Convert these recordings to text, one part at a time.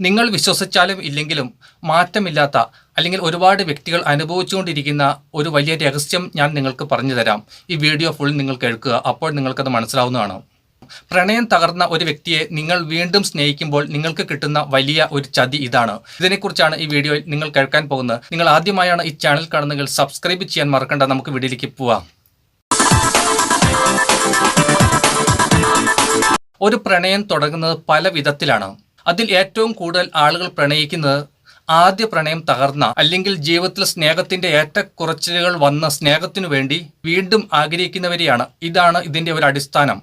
നിങ്ങൾ വിശ്വസിച്ചാലും ഇല്ലെങ്കിലും മാറ്റമില്ലാത്ത അല്ലെങ്കിൽ ഒരുപാട് വ്യക്തികൾ അനുഭവിച്ചുകൊണ്ടിരിക്കുന്ന ഒരു വലിയ രഹസ്യം ഞാൻ നിങ്ങൾക്ക് പറഞ്ഞു തരാം. ഈ വീഡിയോ ഫുൾ നിങ്ങൾ കേൾക്കുക. അപ്പോൾ നിങ്ങൾക്കത് മനസ്സിലാവുന്നതാണ്. പ്രണയം തകർന്ന ഒരു വ്യക്തിയെ നിങ്ങൾ വീണ്ടും സ്നേഹിക്കുമ്പോൾ നിങ്ങൾക്ക് കിട്ടുന്ന വലിയ ഒരു ചതി ഇതാണ്. ഇതിനെക്കുറിച്ചാണ് ഈ വീഡിയോയിൽ നിങ്ങൾ കേൾക്കാൻ പോകുന്നത്. നിങ്ങൾ ആദ്യമായാണ് ഈ ചാനൽ കാണുന്നെങ്കിൽ സബ്സ്ക്രൈബ് ചെയ്യാൻ മറക്കണ്ട. നമുക്ക് വീഡിയോയിലേക്ക് പോവാം. ഒരു പ്രണയം തുടങ്ങുന്നത് പല വിധത്തിലാണ്. അതിൽ ഏറ്റവും കൂടുതൽ ആളുകൾ പ്രണയിക്കുന്നത് ആദ്യ പ്രണയം തകർന്ന അല്ലെങ്കിൽ ജീവിതത്തിൽ സ്നേഹത്തിന്റെ ഏറ്റക്കുറച്ചിലുകൾ വന്ന സ്നേഹത്തിനു വേണ്ടി വീണ്ടും ആഗ്രഹിക്കുന്നവരെയാണ്. ഇതാണ് ഇതിന്റെ ഒരു അടിസ്ഥാനം.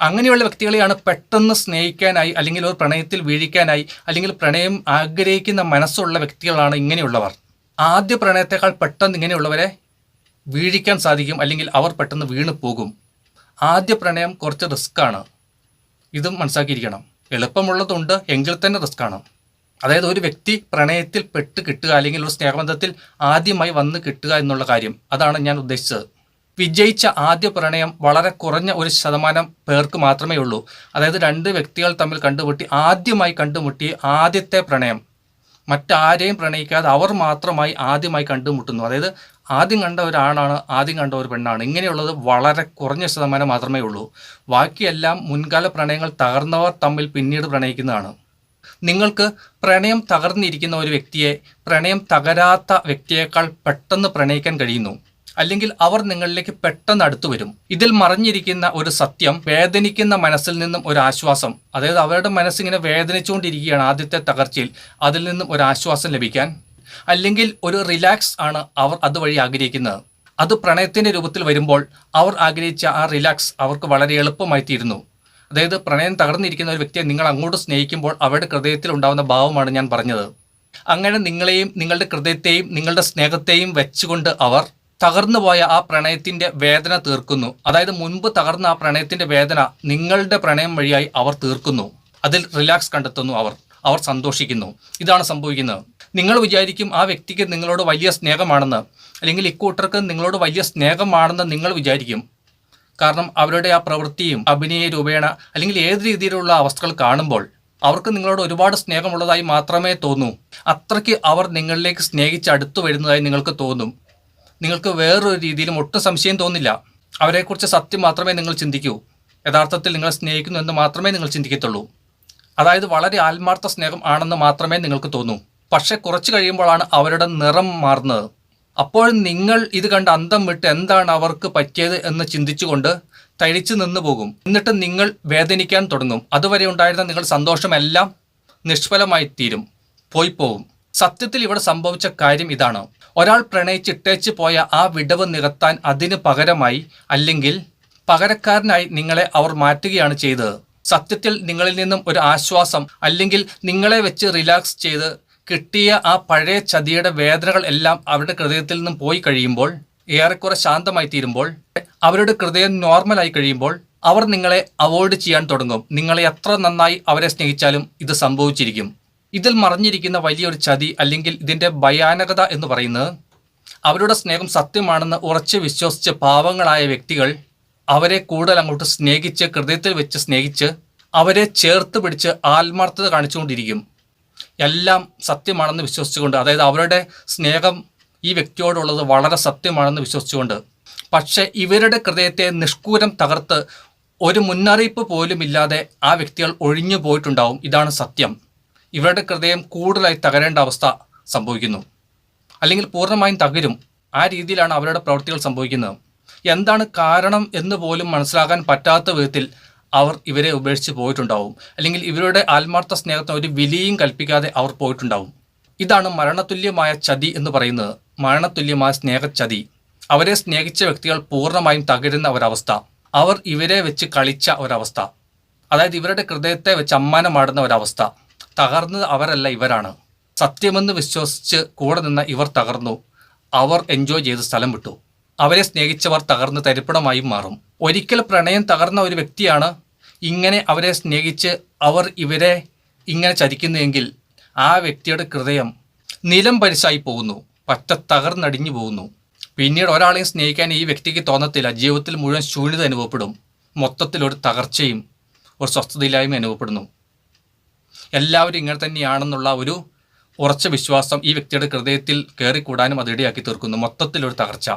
അങ്ങനെയുള്ള വ്യക്തികളെയാണ് പെട്ടെന്ന് സ്നേഹിക്കാനായി അല്ലെങ്കിൽ ഒരു പ്രണയത്തിൽ വീഴിക്കാനായി അല്ലെങ്കിൽ പ്രണയം ആഗ്രഹിക്കുന്ന മനസ്സുള്ള വ്യക്തികളാണ് ഇങ്ങനെയുള്ളവർ. ആദ്യ പ്രണയത്തെക്കാൾ പെട്ടെന്ന് ഇങ്ങനെയുള്ളവരെ വീഴിക്കാൻ സാധിക്കും അല്ലെങ്കിൽ അവർ പെട്ടെന്ന് വീണു പോകും ആദ്യ പ്രണയം കുറച്ച് റിസ്ക്കാണ്. ഇതും മനസ്സിലാക്കിയിരിക്കണം. എളുപ്പമുള്ളതുണ്ട് എങ്കിൽ തന്നെ റിസ്ക് ആണ്. അതായത് ഒരു വ്യക്തി പ്രണയത്തിൽ പെട്ട് കിട്ടുക അല്ലെങ്കിൽ ഒരു സ്നേഹബന്ധത്തിൽ ആദ്യമായി വന്ന് കിട്ടുക എന്നുള്ള കാര്യം അതാണ് ഞാൻ ഉദ്ദേശിച്ചത്. വിജയിച്ച ആദ്യ പ്രണയം വളരെ കുറഞ്ഞ ഒരു ശതമാനം പേർക്ക് മാത്രമേ ഉള്ളൂ. അതായത് രണ്ട് വ്യക്തികൾ തമ്മിൽ കണ്ടുമുട്ടി ആദ്യമായി കണ്ടുമുട്ടി ആദ്യത്തെ പ്രണയം. മറ്റാരെയും പ്രണയിക്കാതെ അവർ മാത്രമായി ആദ്യമായി കണ്ടുമുട്ടുന്നു. അതായത് ആദ്യം കണ്ട ഒരാണാണ് ആദ്യം കണ്ട ഒരു പെണ്ണാണ്. ഇങ്ങനെയുള്ളത് വളരെ കുറഞ്ഞ ശതമാനം മാത്രമേ ഉള്ളൂ. ബാക്കിയെല്ലാം മുൻകാല പ്രണയങ്ങൾ തകർന്നവർ തമ്മിൽ പിന്നീട് പ്രണയിക്കുന്നതാണ്. നിങ്ങൾക്ക് പ്രണയം തകർന്നിരിക്കുന്ന ഒരു വ്യക്തിയെ പ്രണയം തകരാത്ത വ്യക്തിയേക്കാൾ പെട്ടെന്ന് പ്രണയിക്കാൻ കഴിയുന്നു. അല്ലെങ്കിൽ അവർ നിങ്ങളിലേക്ക് പെട്ടെന്ന് അടുത്തു വരും. ഇതിൽ മറിഞ്ഞിരിക്കുന്ന ഒരു സത്യം വേദനിക്കുന്ന മനസ്സിൽ നിന്നും ഒരു ആശ്വാസം. അതായത് അവരുടെ മനസ്സിങ്ങനെ വേദനിച്ചുകൊണ്ടിരിക്കുകയാണ് ആദ്യത്തെ തകർച്ചയിൽ. അതിൽ നിന്നും ഒരു ആശ്വാസം ലഭിക്കാൻ. അല്ലെങ്കിൽ ഒരു റിലാക്സ് ആണ് അവർ അതുവഴി ആഗ്രഹിക്കുന്നത്. അത് പ്രണയത്തിന്റെ രൂപത്തിൽ വരുമ്പോൾ അവർ ആഗ്രഹിച്ച ആ റിലാക്സ് അവർക്ക് വളരെ എളുപ്പമായി തീരുന്നു അതായത് പ്രണയം തകർന്നിരിക്കുന്ന ഒരു വ്യക്തിയെ നിങ്ങൾ അങ്ങോട്ട് സ്നേഹിക്കുമ്പോൾ അവരുടെ ഹൃദയത്തിൽ ഉണ്ടാകുന്ന ഭാവമാണ് ഞാൻ പറഞ്ഞത്. അങ്ങനെ നിങ്ങളെയും നിങ്ങളുടെ ഹൃദയത്തെയും നിങ്ങളുടെ സ്നേഹത്തെയും വെച്ചുകൊണ്ട് അവർ തകർന്നു പോയ ആ പ്രണയത്തിന്റെ വേദന തീർക്കുന്നു. അതായത് മുൻപ് തകർന്ന ആ പ്രണയത്തിന്റെ വേദന നിങ്ങളുടെ പ്രണയം വഴിയായി അവർ തീർക്കുന്നു. അതിൽ റിലാക്സ് കണ്ടെത്തുന്നു അവർ. അവർ സന്തോഷിക്കുന്നു. ഇതാണ് സംഭവിക്കുന്നത്. നിങ്ങൾ വിചാരിക്കും ആ വ്യക്തിക്ക് നിങ്ങളോട് വലിയ സ്നേഹമാണെന്ന് അല്ലെങ്കിൽ ഇക്കൂട്ടർക്ക് നിങ്ങളോട് വലിയ സ്നേഹമാണെന്ന് നിങ്ങൾ വിചാരിക്കും. കാരണം അവരുടെ ആ പ്രവൃത്തിയും അഭിനയ രൂപേണ അല്ലെങ്കിൽ ഏത് രീതിയിലുള്ള അവസ്ഥകൾ കാണുമ്പോൾ അവർക്ക് നിങ്ങളോട് ഒരുപാട് സ്നേഹമുള്ളതായി മാത്രമേ തോന്നൂ. അത്രയ്ക്ക് അവർ നിങ്ങളിലേക്ക് സ്നേഹിച്ച് അടുത്തു വരുന്നതായി നിങ്ങൾക്ക് തോന്നും. നിങ്ങൾക്ക് വേറൊരു രീതിയിലും ഒട്ടും സംശയം തോന്നില്ല. അവരെക്കുറിച്ച് സത്യം മാത്രമേ നിങ്ങൾ ചിന്തിക്കൂ. യഥാർത്ഥത്തിൽ നിങ്ങളെ സ്നേഹിക്കുന്നു എന്ന് മാത്രമേ നിങ്ങൾ ചിന്തിക്കത്തുള്ളൂ. അതായത് വളരെ ആത്മാർത്ഥ സ്നേഹം ആണെന്ന് മാത്രമേ നിങ്ങൾക്ക് തോന്നൂ. പക്ഷെ കുറച്ച് കഴിയുമ്പോഴാണ് അവരുടെ നിറം മാറുന്നത്. അപ്പോൾ നിങ്ങൾ ഇത് കണ്ട് അന്തം വിട്ട് എന്താണ് അവർക്ക് പറ്റിയത് എന്ന് ചിന്തിച്ചുകൊണ്ട് തഴിച്ചു നിന്നു പോകും. എന്നിട്ട് നിങ്ങൾ വേദനിക്കാൻ തുടങ്ങും. അതുവരെ ഉണ്ടായിരുന്ന നിങ്ങൾ സന്തോഷമെല്ലാം നിഷ്ഫലമായി തീരും. പോയി പോവും. സത്യത്തിൽ ഇവിടെ സംഭവിച്ച കാര്യം ഇതാണ്. ഒരാൾ പ്രണയിച്ചിട്ടേച്ച് പോയ ആ വിടവ് നികത്താൻ അതിന് പകരമായി അല്ലെങ്കിൽ പകരക്കാരനായി നിങ്ങളെ അവർ മാറ്റുകയാണ് ചെയ്തത്. സത്യത്തിൽ നിങ്ങളിൽ നിന്നും ഒരു ആശ്വാസം അല്ലെങ്കിൽ നിങ്ങളെ വെച്ച് റിലാക്സ് ചെയ്ത് കിട്ടിയ ആ പഴയ ചതിയുടെ വേദനകൾ എല്ലാം അവരുടെ ഹൃദയത്തിൽ നിന്നും പോയി കഴിയുമ്പോൾ ഏറെക്കുറെ ശാന്തമായി തീരുമ്പോൾ അവരുടെ ഹൃദയം നോർമലായി കഴിയുമ്പോൾ അവർ നിങ്ങളെ അവോയ്ഡ് ചെയ്യാൻ തുടങ്ങും. നിങ്ങളെ എത്ര നന്നായി അവരെ സ്നേഹിച്ചാലും ഇത് സംഭവിച്ചിരിക്കും. ഇതിൽ മറിഞ്ഞിരിക്കുന്ന വലിയൊരു ചതി അല്ലെങ്കിൽ ഇതിന്റെ ഭയാനകത എന്ന് പറയുന്നത് അവരുടെ സ്നേഹം സത്യമാണെന്ന് ഉറച്ച് വിശ്വസിച്ച് പാവങ്ങളായ വ്യക്തികൾ അവരെ കൂടുതൽ അങ്ങോട്ട് സ്നേഹിച്ച് ഹൃദയത്തിൽ വെച്ച് സ്നേഹിച്ച് അവരെ ചേർത്ത് പിടിച്ച് ആത്മാർത്ഥത കാണിച്ചുകൊണ്ടിരിക്കും. എല്ലാം സത്യമാണെന്ന് വിശ്വസിച്ചുകൊണ്ട് അതായത് അവരുടെ സ്നേഹം ഈ വ്യക്തിയോടുള്ളത് വളരെ സത്യമാണെന്ന് വിശ്വസിച്ചുകൊണ്ട്. പക്ഷേ ഇവരുടെ ഹൃദയത്തെ നിഷ്കൂരം തകർത്ത് ഒരു മുന്നറിയിപ്പ് പോലും ഇല്ലാതെ ആ വ്യക്തികൾ ഒഴിഞ്ഞു പോയിട്ടുണ്ടാവും. ഇതാണ് സത്യം. ഇവരുടെ ഹൃദയം കൂടുതലായി തകരേണ്ട അവസ്ഥ സംഭവിക്കുന്നു. അല്ലെങ്കിൽ പൂർണമായും തകരും. ആ രീതിയിലാണ് അവരുടെ പ്രവൃത്തികൾ സംഭവിക്കുന്നത്. എന്താണ് കാരണം എന്ന് പോലും മനസ്സിലാക്കാൻ പറ്റാത്ത വിധത്തിൽ അവർ ഇവരെ ഉപേക്ഷിച്ച് പോയിട്ടുണ്ടാവും. അല്ലെങ്കിൽ ഇവരുടെ ആത്മാർത്ഥ സ്നേഹത്തിന് ഒരു വിലയും കൽപ്പിക്കാതെ അവർ പോയിട്ടുണ്ടാവും. ഇതാണ് മരണതുല്യമായ ചതി എന്ന് പറയുന്നത്. മരണതുല്യമായ സ്നേഹച്ചതി. അവരെ സ്നേഹിച്ച വ്യക്തികൾ പൂർണമായും തകരുന്ന ഒരവസ്ഥ. അവർ ഇവരെ വെച്ച് കളിച്ച ഒരവസ്ഥ. അതായത് ഇവരുടെ ഹൃദയത്തെ വെച്ച് അമ്മാനമാടുന്ന ഒരവസ്ഥ. തകർന്നത് അവരല്ല ഇവരാണ്. സത്യമെന്ന് വിശ്വസിച്ച് കൂടെ നിന്ന ഇവർ തകർന്നു. അവർ എൻജോയ് ചെയ്ത് സ്ഥലം വിട്ടു. അവരെ സ്നേഹിച്ചവർ തകർന്ന് തരിപ്പണമായും മാറും. ഒരിക്കൽ പ്രണയം തകർന്ന ഒരു വ്യക്തിയാണ് ഇങ്ങനെ അവരെ സ്നേഹിച്ച് അവർ ഇവരെ ഇങ്ങനെ ചതിക്കുന്നുവെങ്കിൽ ആ വ്യക്തിയുടെ ഹൃദയം നിലം പരിശായി പോകുന്നു പറ്റ തകർന്നടിഞ്ഞു പോകുന്നു. പിന്നീട് ഒരാളെയും സ്നേഹിക്കാൻ ഈ വ്യക്തിക്ക് തോന്നത്തില്ല. ജീവിതത്തിൽ മുഴുവൻ ശൂന്യത അനുഭവപ്പെടും. മൊത്തത്തിൽ ഒരു തകർച്ചയും ഒരു സ്വസ്ഥതയില്ലായ്മ അനുഭവപ്പെടുന്നു. എല്ലാവരും ഇങ്ങനെ തന്നെയാണെന്നുള്ള ഒരു ഉറച്ച വിശ്വാസം ഈ വ്യക്തിയുടെ ഹൃദയത്തിൽ കയറിക്കൂടാനും അത് ഇടയാക്കി തീർക്കുന്നു. മൊത്തത്തിലൊരു തകർച്ച.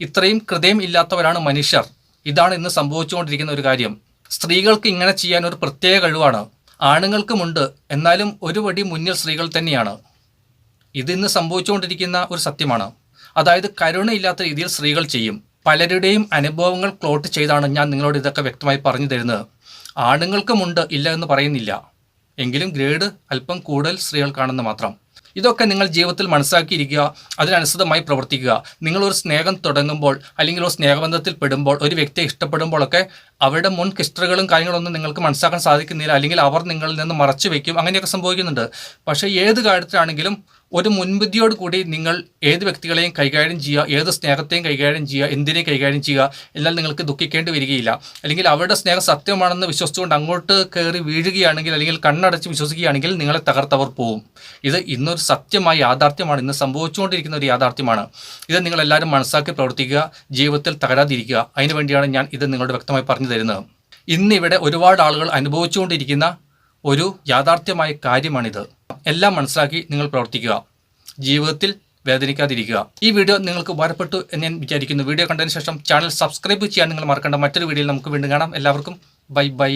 ഇത്രയും ഹൃദയം ഇല്ലാത്തവരാണ് മനുഷ്യർ. ഇതാണ് ഇന്ന് സംഭവിച്ചുകൊണ്ടിരിക്കുന്ന ഒരു കാര്യം. സ്ത്രീകൾക്ക് ഇങ്ങനെ ചെയ്യാൻ ഒരു പ്രത്യേക കഴിവാണ്. ആണുങ്ങൾക്കുമുണ്ട്. എന്നാലും ഒരു പടി മുന്നിൽ സ്ത്രീകൾ തന്നെയാണ്. ഇത് ഇന്ന് സംഭവിച്ചുകൊണ്ടിരിക്കുന്ന ഒരു സത്യമാണ്. അതായത് കരുണയില്ലാത്ത രീതിയിൽ സ്ത്രീകൾ ചെയ്യും. പലരുടെയും അനുഭവങ്ങൾ ക്ലോട്ട് ചെയ്താണ് ഞാൻ നിങ്ങളോട് ഇതൊക്കെ വ്യക്തമായി പറഞ്ഞു തരുന്നത്. ആണുങ്ങൾക്കുമുണ്ട് ഇല്ല എന്ന് പറയുന്നില്ല. എങ്കിലും ഗ്രേഡ് അല്പം കൂടുതൽ സ്ത്രീകൾക്കാണെന്ന് മാത്രം. ഇതൊക്കെ നിങ്ങൾ ജീവിതത്തിൽ മനസ്സിലാക്കിയിരിക്കുക അതിനനുസൃതമായി പ്രവർത്തിക്കുക. നിങ്ങളൊരു സ്നേഹം തുടങ്ങുമ്പോൾ അല്ലെങ്കിൽ ഒരു സ്നേഹബന്ധത്തിൽ പെടുമ്പോൾ ഒരു വ്യക്തിയെ ഇഷ്ടപ്പെടുമ്പോഴൊക്കെ അവരുടെ മുൻ ഹിസ്റ്ററികളും കാര്യങ്ങളൊന്നും നിങ്ങൾക്ക് മനസ്സിലാക്കാൻ സാധിക്കുന്നില്ല. അല്ലെങ്കിൽ അവർ നിങ്ങളിൽ നിന്ന് മറച്ചു വയ്ക്കും. അങ്ങനെയൊക്കെ സംഭവിക്കുന്നുണ്ട്. പക്ഷേ ഏത് കാര്യത്തിലാണെങ്കിലും ഒരു മുൻവിധിയോട് കൂടി നിങ്ങൾ ഏത് വ്യക്തികളെയും കൈകാര്യം ചെയ്യുക ഏത് സ്നേഹത്തെയും കൈകാര്യം ചെയ്യുക എന്തിനേയും കൈകാര്യം ചെയ്യുക എന്നാൽ നിങ്ങൾക്ക് ദുഃഖിക്കേണ്ടി വരികയില്ല. അല്ലെങ്കിൽ അവരുടെ സ്നേഹം സത്യമാണെന്ന് വിശ്വസിച്ചുകൊണ്ട് അങ്ങോട്ട് കയറി വീഴുകയാണെങ്കിൽ അല്ലെങ്കിൽ കണ്ണടച്ച് വിശ്വസിക്കുകയാണെങ്കിൽ നിങ്ങളെ തകർത്തവർ പോവും. ഇത് ഇന്നൊരു സത്യമായ യാഥാർത്ഥ്യമാണ്. ഇന്ന് സംഭവിച്ചുകൊണ്ടിരിക്കുന്ന ഒരു യാഥാർത്ഥ്യമാണ്. ഇത് നിങ്ങൾ എല്ലാവരും മനസ്സാക്കി പ്രവർത്തിക്കുക ജീവിതത്തിൽ തകരാതിരിക്കുക. അതിനുവേണ്ടിയാണ് ഞാൻ ഇത് നിങ്ങളോട് വ്യക്തമായി പറഞ്ഞു തരുന്നത്. ഇന്നിവിടെ ഒരുപാട് ആളുകൾ അനുഭവിച്ചുകൊണ്ടിരിക്കുന്ന ഒരു യാഥാർത്ഥ്യമായ കാര്യമാണിത്. എല്ലാം മനസ്സിലാക്കി നിങ്ങൾ പ്രവർത്തിക്കുക. ജീവിതത്തിൽ വേദനിക്കാതിരിക്കുക. ഈ വീഡിയോ നിങ്ങൾക്ക് ഉപകാരപ്പെട്ടു എന്ന് ഞാൻ വിചാരിക്കുന്നു. വീഡിയോ കണ്ടതിന് ശേഷം ചാനൽ സബ്സ്ക്രൈബ് ചെയ്യാൻ നിങ്ങൾ മറക്കേണ്ട. മറ്റൊരു വീഡിയോയിൽ നമുക്ക് വീണ്ടും കാണാം. എല്ലാവർക്കും ബൈ ബൈ.